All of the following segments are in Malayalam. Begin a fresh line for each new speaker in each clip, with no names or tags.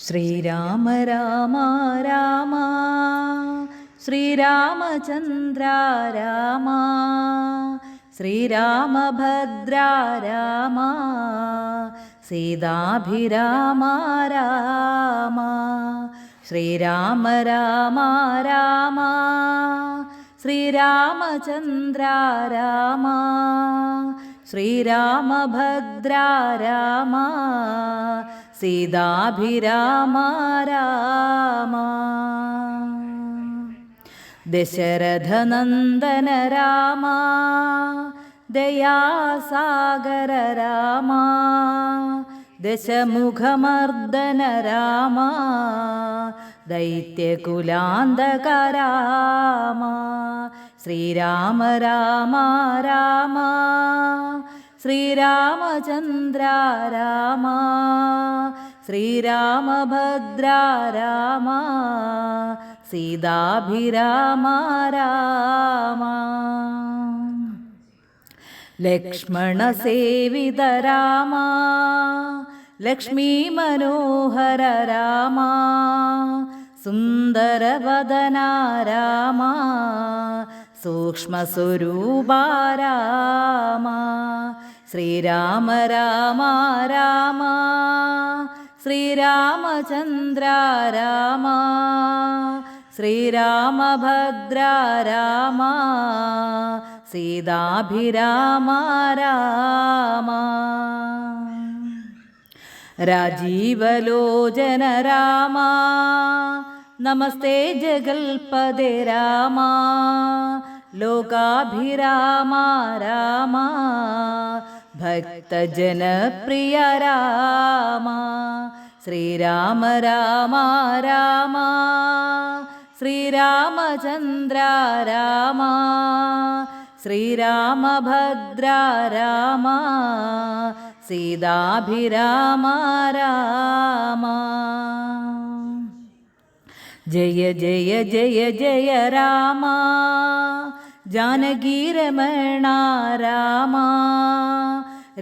ശ്രീരാമ രാമ രാമ ശ്രീരാമചന്ദ്ര രാമ ശ്രീരാമഭദ്ര രാമ സീതാഭിരാമ രാമ ശ്രീരാമ രാമ രാമ ശ്രീരാമചന്ദ്ര രാമ ശ്രീരാമഭദ്ര രാമ സീതാഭിരാമ രാമ ദശരഥനന്ദന രാമ ദയാസാഗര രാമ ദശമുഖമർദ്ദന രാമ ദൈത്യകുലാന്തക രാമ ശ്രീരാമ രാമ രാമ ശ്രീരാമചന്ദ്ര രാമ ശ്രീരാമഭദ്ര രാമ സീതാഭിരാമ രാമ. ലക്ഷ്മണസേവിത രാമ ലക്ഷ്മീ മനോഹര രാമ സുന്ദരവദന രാമ സൂക്ഷ്മസ്വരൂപ രാമ. ശ്രീരാമ രാമ രാമ ശ്രീരാമചന്ദ്ര രാമ ശ്രീരാമഭദ്ര രാമ സീതാഭിരാമ രാമ. രാജീവലോചന രാമ നമസ്തേ ജഗൽപദേ രാമ ലോകാഭിരാമ രാമ ഭക്തജനപ്രിയ രാമ ശ്രീരാമ രാമ രാമ. ശ്രീരാമചന്ദ്ര രാമ. ശ്രീരാമഭദ്ര രാമ. സീതാഭിരാമ രാമ. ജയ ജയ ജയ ജയ രാമ. ജാനകീരമണ രാമ.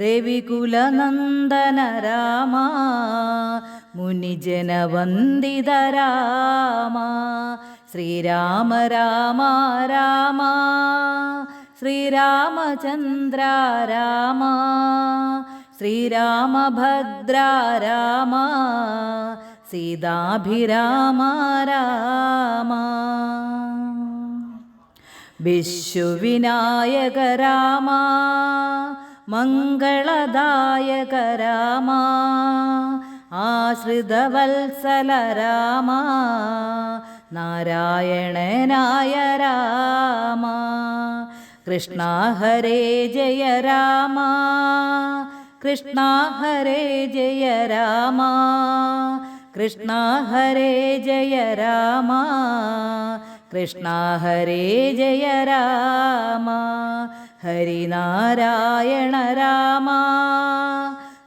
രവികുലനന്ദന രാമ മുനിജനവന്ദിത രാമ ശ്രീരാമ രാമ രാമ ശ്രീരാമചന്ദ്ര രാമ ശ്രീരാമഭദ്ര രാമ സീതാഭിരാമ രാമ വിശ്വവിനായക രാമ മംഗളദായക രാമ ആശ്രിതവത്സല രാമ നാരായണനായ രാമ കൃഷ്ണ ഹരേ ജയ രാമ കൃഷ്ണ ഹരേ ജയ രാമ കൃഷ്ണ ഹരേ ജയ രാമ കൃഷ്ണ ഹരേ ജയ രാമ. ഹരിനാരായണ രാമ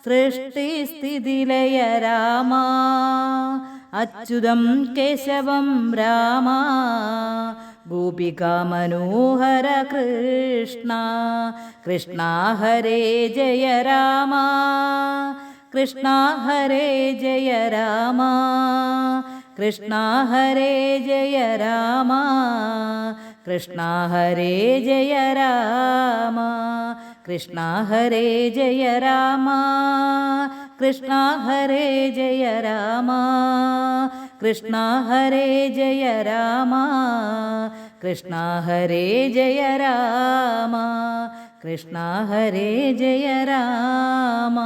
സൃഷ്ടിസ്ഥിതിലയ രാമ അച്യുതം കേശവം രാമ ഗോപികാമനോഹര കൃഷ്ണ കൃഷ്ണ ഹരേ ജയ രാമ കൃഷ്ണ ഹരേ ജയ രാമ കൃഷ്ണ ഹരേ ജയ രാമ കൃഷ്ണ ഹരേ ജയ രാമ കൃഷ്ണ ഹരേ ജയ രാമ കൃഷ്ണ ഹരേ ജയ രാമ കൃഷ്ണ ഹരേ ജയ രാമ കൃഷ്ണ ഹരേ ജയ രാമ കൃഷ്ണ ഹരേ ജയ രാമ.